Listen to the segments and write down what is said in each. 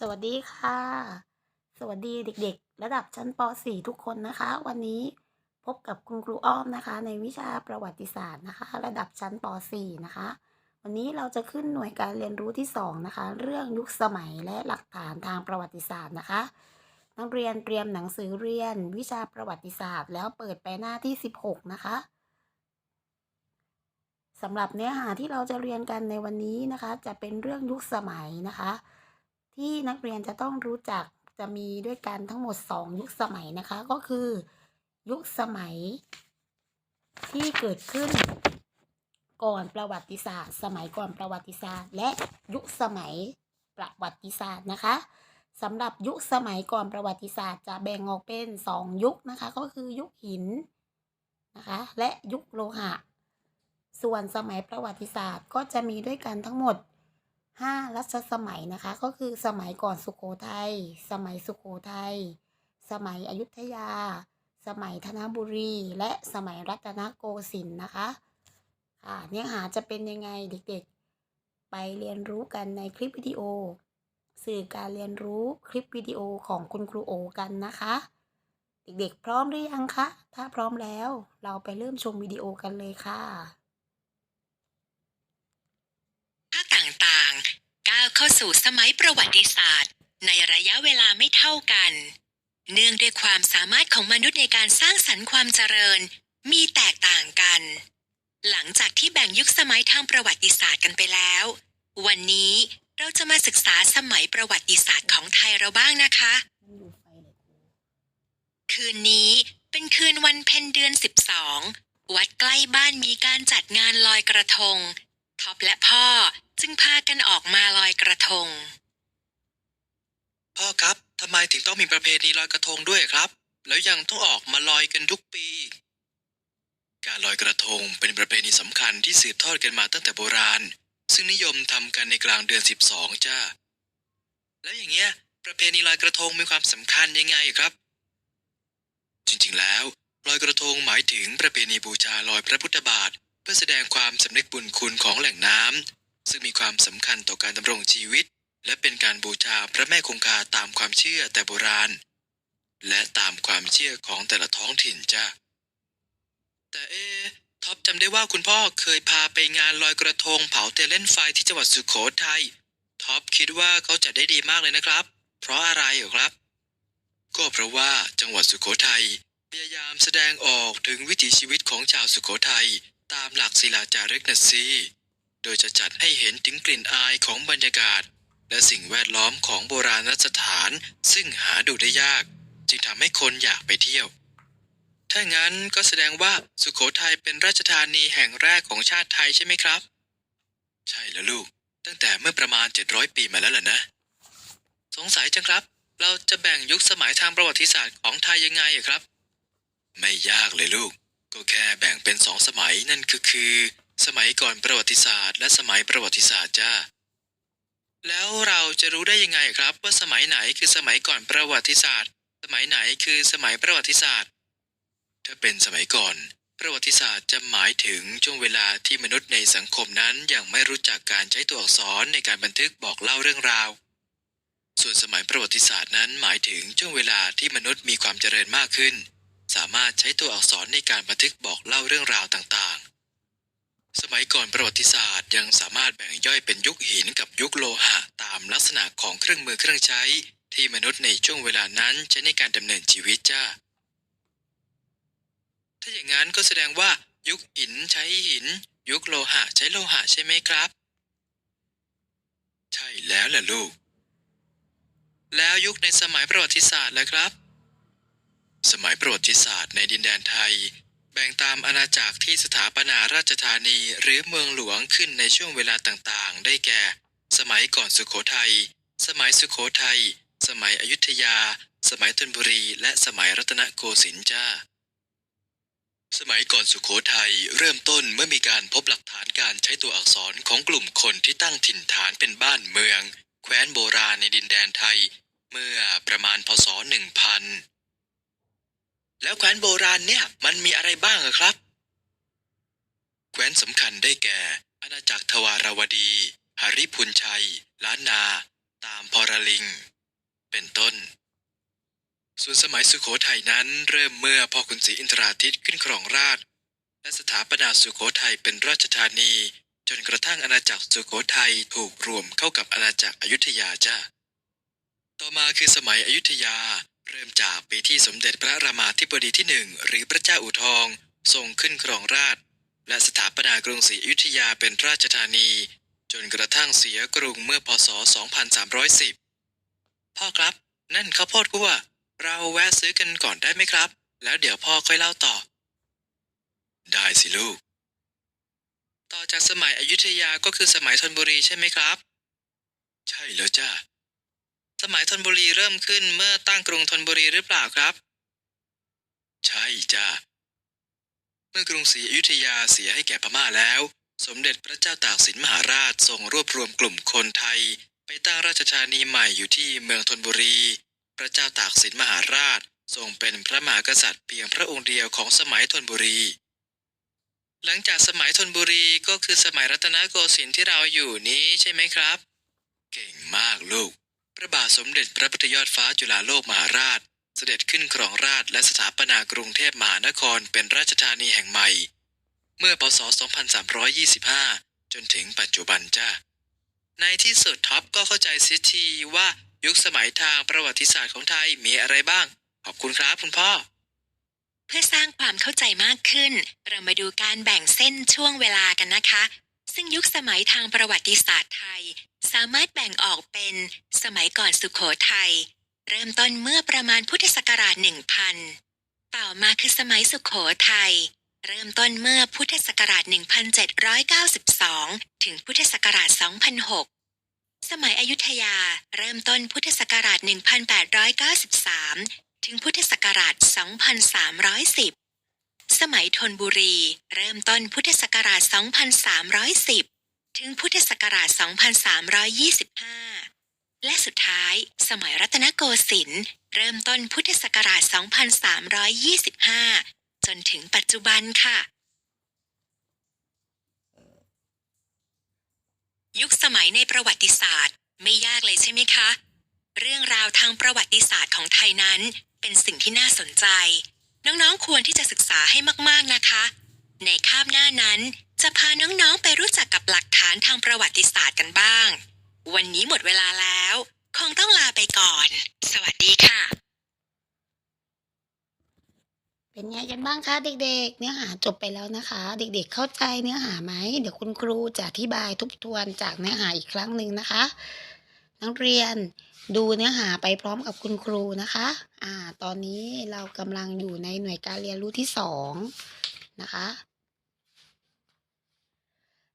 สวัสดีค่ะ สวัสดีเด็กๆ ระดับชั้นป .4 ทุกคนนะคะ วันนี้พบกับคุณครูอ้อมนะคะ ในวิชาประวัติศาสตร์นะคะ ระดับชั้นป .4 นะคะ วันนี้เราจะขึ้นหน่วยการเรียนรู้ที่ 2 นะคะ เรื่องยุคสมัยและหลักฐานทางประวัติศาสตร์นะคะ นักเรียนเตรียมหนังสือเรียนวิชาประวัติศาสตร์ แล้วเปิดไปหน้าที่ 16 นะคะสำหรับเนื้อหาที่เราจะเรียนกันในวันนี้นะคะ จะเป็นเรื่องยุคสมัยนะคะ ที่นักเรียนจะต้องรู้จักจะมีด้วยกันทั้งหมด 2 ยุคสมัยนะคะ ก็คือ ยุคสมัย ที่เกิดขึ้น ก่อนประวัติศาสตร์ สมัยก่อนประวัติศาสตร์ และยุคสมัยประวัติศาสตร์นะคะสำหรับยุคสมัยก่อนประวัติศาสตร์ จะแบ่งออกเป็น 2 ยุคนะคะ ก็คือยุคหินนะคะและยุคโลหะ ส่วนสมัยประวัติศาสตร์ก็จะมีด้วยกันทั้งหมด 5 รัชสมัยนะคะ ก็คือสมัยก่อนสุโขทัย สมัยสุโขทัย สมัยอยุธยา สมัยธนบุรี และสมัยรัตนโกสินทร์นะคะ ค่ะ เนื้อหาจะเป็นยังไงเด็กๆ ไปเรียนรู้กันในคลิปวิดีโอ สื่อการเรียนรู้คลิปวิดีโอของคุณครูโอกันนะคะ เด็กๆ พร้อมหรือยังคะ ถ้าพร้อมแล้วเราไปเริ่มชมวิดีโอกันเลยค่ะ ภาคต่างๆ ก้าวเข้า สู่สมัยประวัติศาสตร์ ในระยะเวลาไม่เท่ากัน เนื่องด้วยความสามารถของมนุษย์ในการสร้างสรรค์ความเจริญ มีแตกต่างกัน หลังจากที่แบ่งยุคสมัยทางประวัติศาสตร์กันไปแล้ว วันนี้เราจะมาศึกษาสมัยประวัติศาสตร์ของไทยเราบ้างนะคะ คืนนี้เป็นคืนวันเพ็ญเดือน 12 วัดใกล้บ้านมีการจัดงานลอยกระทงท็อปและพ่อจึงพากันออกมาลอยกระทง พ่อครับทำไมถึงต้องมีประเพณีลอยกระทงด้วยครับ แล้วยังต้องออกมาลอยกันทุกปี การลอยกระทงเป็นประเพณีสำคัญที่สืบทอดกันมาตั้งแต่โบราณ ซึ่งนิยมทำกันในกลางเดือน 12 จ้า แล้วอย่างเงี้ย ประเพณีลอยกระทงมีความสำคัญยังไงครับ จริงๆแล้วลอยกระทงหมายถึงประเพณีบูชาลอยพระพุทธบาท เพื่อแสดงความสำนึกบุญคุณของแหล่งน้ำ ซึ่งมีความสำคัญต่อการดำรงชีวิต และเป็นการบูชาพระแม่คงคาตามความเชื่อแต่โบราณ และตามความเชื่อของแต่ละท้องถิ่นจ้าแต่เอท็อปจำได้ว่าคุณพ่อเคยพาไปงานลอยกระทงเผาเทียนเล่นไฟที่จังหวัดสุโขทัยท็อปคิดว่าเขาจัดได้ดีมากเลยนะครับ เพราะอะไรเหรอครับ ก็เพราะว่าจังหวัดสุโขทัยพยายามแสดงออกถึงวิถีชีวิตของชาวสุโขทัยตามหลักศิลาจารึกนะสิ โดยจะจัดให้เห็นถึงกลิ่นอายของบรรยากาศ และสิ่งแวดล้อมของโบราณสถาน ซึ่งหาดูได้ยาก จึงทำให้คนอยากไปเที่ยว ถ้างั้นก็แสดงว่าสุโขทัยเป็นราชธานีแห่งแรกของชาติไทยใช่ไหมครับ ใช่แล้วลูก ตั้งแต่เมื่อประมาณ 700 ปีมาแล้วล่ะนะ สงสัยจังครับ เราจะแบ่งยุคสมัยทางประวัติศาสตร์ของไทยยังไงอะครับ ไม่ยากเลยลูก ก็แค่แบ่งเป็นสองสมัยนั่นก็คือ สมัยก่อนประวัติศาสตร์ และสมัยประวัติศาสตร์จ้า แล้วเราจะรู้ได้ยังไงครับ ว่าสมัยไหนคือสมัยก่อนประวัติศาสตร์ สมัยไหนคือสมัยประวัติศาสตร์ ถ้าเป็นสมัยก่อน ประวัติศาสตร์จะหมายถึงช่วงเวลาที่มนุษย์ในสังคมนั้นยังไม่รู้จักการใช้ตัวอักษรในการบันทึกบอกเล่าเรื่องราว ส่วนสมัยประวัติศาสตร์นั้นหมายถึงช่วงเวลาที่มนุษย์มีความเจริญมากขึ้น สามารถใช้ตัวอักษรในการบันทึกบอกเล่าเรื่องราวต่างๆ ยก่อนประวัติศาสตร์ ยังสามารถแบ่งย่อยเป็นยุคหินกับยุคโลหะ ตามลักษณะของเครื่องมือเครื่องใช้ ที่มนุษย์ในช่วงเวลานั้นใช้ในการดำเนินชีวิตจ้า ถ้าอย่างนั้นก็แสดงว่ายุคหินใช้หิน ยุคโลหะใช้โลหะใช่ไหมครับ ใช่แล้วล่ะลูก แล้วยุคในสมัยประวัติศาสตร์ล่ะครับ สมัยประวัติศาสตร์ในดินแดนไทย แบ่งตามอาณาจักรที่สถาปนาราชธานีหรือเมืองหลวงขึ้นในช่วงเวลาต่างๆ ได้แก่ สมัยก่อนสุโขทัย สมัยสุโขทัย สมัยอยุธยา สมัยธนบุรี และสมัยรัตนโกสินทร์จ้า สมัยก่อนสุโขทัยเริ่มต้นเมื่อมีการพบหลักฐานการใช้ตัวอักษรของกลุ่มคนที่ตั้งถิ่นฐานเป็นบ้านเมือง แคว้นโบราณในดินแดนไทย เมื่อประมาณพศหนึ่งพัน แล้วแคว้นโบราณเนี่ยมันมีอะไรบ้างอะครับ แคว้นสำคัญได้แก่ อาณาจักรทวารวดีหริพุนชัย ล้านนา ตามพรลิง เป็นต้น ส่วนสมัยสุโขทัยนั้นเริ่มเมื่อพ่อขุนศรีอินทราทิตขึ้นครองราชและสถาปนาสุโขทัยเป็นราชธานี จนกระทั่งอาณาจักรสุโขทัยถูกรวมเข้ากับอาณาจักรอยุธยาจ้าต่อมาคือสมัยอยุธยา เริ่มจากปีที่สมเด็จพระรามาธิบดีที่หนึ่งหรือพระเจ้าอู่ทอง ทรงขึ้นครองราชย์และสถาปนากรุงศรีอยุธยาเป็นราชธานี จนกระทั่งเสียกรุงเมื่อพศ 2310 พ่อครับ นั่นข้าวโพดกั่วเราแวะซื้อกันก่อนได้ไหมครับ แล้วเดี๋ยวพ่อค่อยเล่าต่อ ได้สิลูก ต่อจากสมัยอยุธยาก็คือสมัยธนบุรีใช่ไหมครับ ใช่แล้วจ้า สมัยธนบุรีเริ่มขึ้นเมื่อตั้งกรุงธนบุรีหรือเปล่าครับ ใช่จ้าเมื่อกรุงศรีอยุธยาเสียให้แก่พม่าแล้ว สมเด็จพระเจ้าตากสินมหาราชทรงรวบรวมกลุ่มคนไทย ไปตั้งราชธานีใหม่อยู่ที่เมืองธนบุรี พระเจ้าตากสินมหาราชทรงเป็นพระมหากษัตริย์เพียงพระองค์เดียวของสมัยธนบุรี หลังจากสมัยธนบุรีก็คือสมัยรัตนโกสินทร์ที่เราอยู่นี้ใช่ไหมครับ เก่งมากลูก พระบาทสมเด็จพระพุทธยอดฟ้าจุฬาโลกมหาราช เสด็จขึ้นครองราชและสถาปนากรุงเทพมหานครเป็นราชธานีแห่งใหม่ เมื่อพศ 2325 จนถึงปัจจุบันจ้าในที่สุดท็อปก็เข้าใจเสียทีว่ายุคสมัยทางประวัติศาสตร์ของไทยมีอะไรบ้าง ขอบคุณครับคุณพ่อ เพื่อสร้างความเข้าใจมากขึ้น เรามาดูการแบ่งเส้นช่วงเวลากันนะคะ ซึ่งยุคสมัยทางประวัติศาสตร์ไทย สามารถแบ่งออกเป็นสมัยก่อนสุขโขทัยเริ่มต้นเมื่อประมาณพุทธศักราช 1000 ต่อมาคือสมัยสุขโขทัยเริ่มต้นเมื่อพุทธศักราช 1792 ถึงพุทธศักราช 2006 สมัยอยุธยาเริ่มต้นพุทธศักราช 1893 ถึงพุทธศักราช 2310 สมัยธนบุรี เริ่มต้นพุทธศักราช 2310 ถึงพุทธศักราช 2325 และสุดท้ายสมัยรัตนโกสินทร์เริ่มต้นพุทธศักราช 2325 จนถึงปัจจุบันค่ะ ยุคสมัยในประวัติศาสตร์ไม่ยากเลยใช่ไหมคะ เรื่องราวทางประวัติศาสตร์ของไทยนั้นเป็นสิ่งที่น่าสนใจ น้องๆควรที่จะศึกษาให้มากๆนะคะ ในคาบหน้านั้น จะพาน้องๆไปรู้จักกับหลักฐานทางประวัติศาสตร์กันบ้าง วันนี้หมดเวลาแล้ว คงต้องลาไปก่อน สวัสดีค่ะ เป็นไงกันบ้างคะเด็ก ๆ เนื้อหาจบไปแล้วนะคะ เด็ก ๆ เข้าใจเนื้อหาไหมเดี๋ยวคุณครูจะอธิบายทบทวนจากเนื้อหาอีกครั้งหนึ่งนะคะ นักเรียนดูเนื้อหาไปพร้อมกับคุณครูนะคะอ่าตอนนี้เรากำลังอยู่ในหน่วยการเรียนรู้ที่สองนะคะ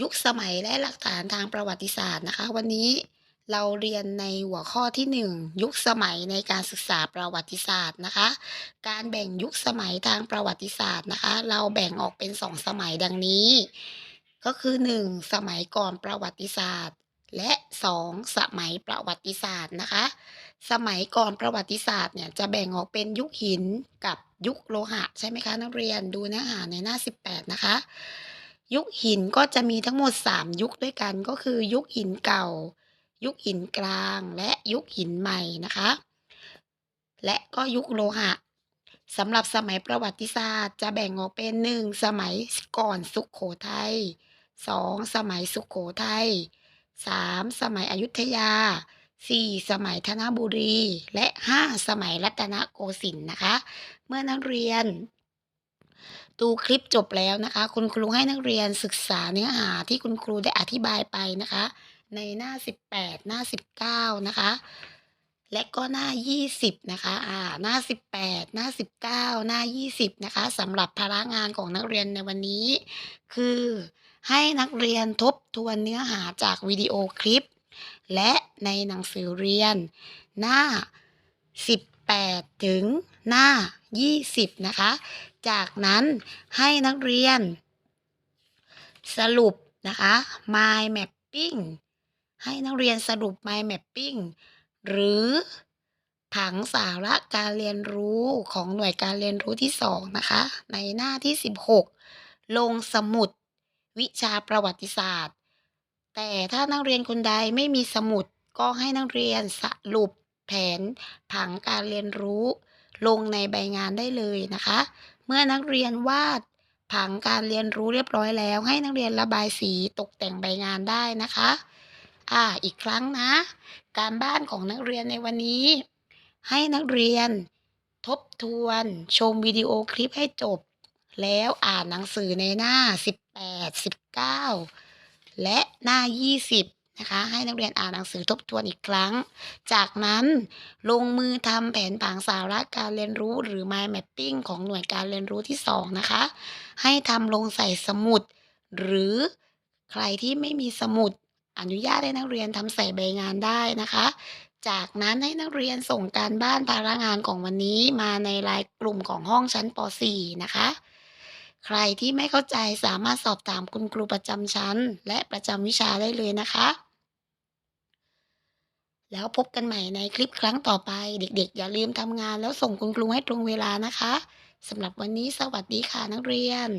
ยุคสมัยและหลักฐานทางประวัติศาสตร์นะคะ วันนี้เราเรียนในหัวข้อที่หนึ่งยุคสมัยในการศึกษาประวัติศาสตร์นะคะ การแบ่งยุคสมัยทางประวัติศาสตร์นะคะ เราแบ่งออกเป็นสองสมัยดังนี้ ก็คือหนึ่งสมัยก่อนประวัติศาสตร์ และ 2. สมัยประวัติศาสตร์นะคะ สมัยก่อนประวัติศาสตร์เนี่ยจะแบ่งออกเป็นยุคหินกับยุคโลหะใช่ไหมคะนักเรียนดูเนื้อหาในหน้า 18 นะคะ ยุคหินก็จะมีทั้งหมด 3 ยุคด้วยกันก็คือ ยุคหินเก่า ยุคหินกลางและยุคหินใหม่นะคะ และก็ยุคโลหะสำหรับสมัยประวัติศาสตร์ จะแบ่งออกเป็น 1. สมัยก่อนสุขโขทยัย 2. สมัยสุขโขทัย 3. สมัยอยุธยา 4. สมัยธนบุรี และ 5 สมัยรัตนโกสินทร์นะคะ เมื่อนักเรียน ดูคลิปจบแล้วนะคะ คุณครูให้นักเรียนศึกษาเนื้อหาที่คุณครูได้อธิบายไปนะคะ ในหน้า 18 หน้า 19 นะคะ และก็หน้า 20 นะคะอ่าหน้า 18 หน้า 19 หน้า 20 นะคะสำหรับภาระงานของนักเรียนในวันนี้ คือ ให้นักเรียนทบทวนเนื้อหาจากวิดีโอคลิป และในหนังสือเรียน หน้า 18 ถึงหน้า 20 นะคะ จากนั้นให้นักเรียน สรุปนะคะ mind mapping ให้นักเรียนสรุป mind mapping หรือผังสาระการเรียนรู้ของหน่วยการเรียนรู้ที่ 2 นะคะ ในหน้าที่ 16 ลงสมุด วิชาประวัติศาสตร์ แต่ถ้านักเรียนคนใดไม่มีสมุดก็ให้นักเรียนสรุปแผนผังการเรียนรู้ ลงในใบงานได้เลยนะคะ เมื่อนักเรียนวาดผังการเรียนรู้เรียบร้อยแล้ว ให้นักเรียนระบายสีตกแต่งใบงานได้นะคะ อ่าอีกครั้งนะ การบ้านของนักเรียนในวันนี้ ให้นักเรียนทบทวน ชมวิดีโอคลิปให้จบ แล้วอ่านหนังสือในหน้า 18 19 และหน้า 20 นะคะ ให้นักเรียนอ่านหนังสือทบทวนอีกครั้ง จากนั้นลงมือทำแผนผังสาระการเรียนรู้หรือ mind mapping ของหน่วยการเรียนรู้ที่ 2 นะคะ ให้ทำลงใส่สมุด หรือใครที่ไม่มีสมุดอนุญาตให้นักเรียนทำใส่ใบงานได้นะคะ จากนั้นให้นักเรียนส่งการบ้านภาระงานของวันนี้มาในไลน์กลุ่มของห้องชั้นป .4 นะคะ ใครที่ไม่เข้าใจสามารถสอบถามคุณครูประจำชั้น และประจำวิชาได้เลยนะคะ แล้วพบกันใหม่ในคลิปครั้งต่อไป เด็กๆ อย่าลืมทำงานแล้วส่งคุณครูให้ตรงเวลานะคะสำหรับวันนี้สวัสดีค่ะนักเรียน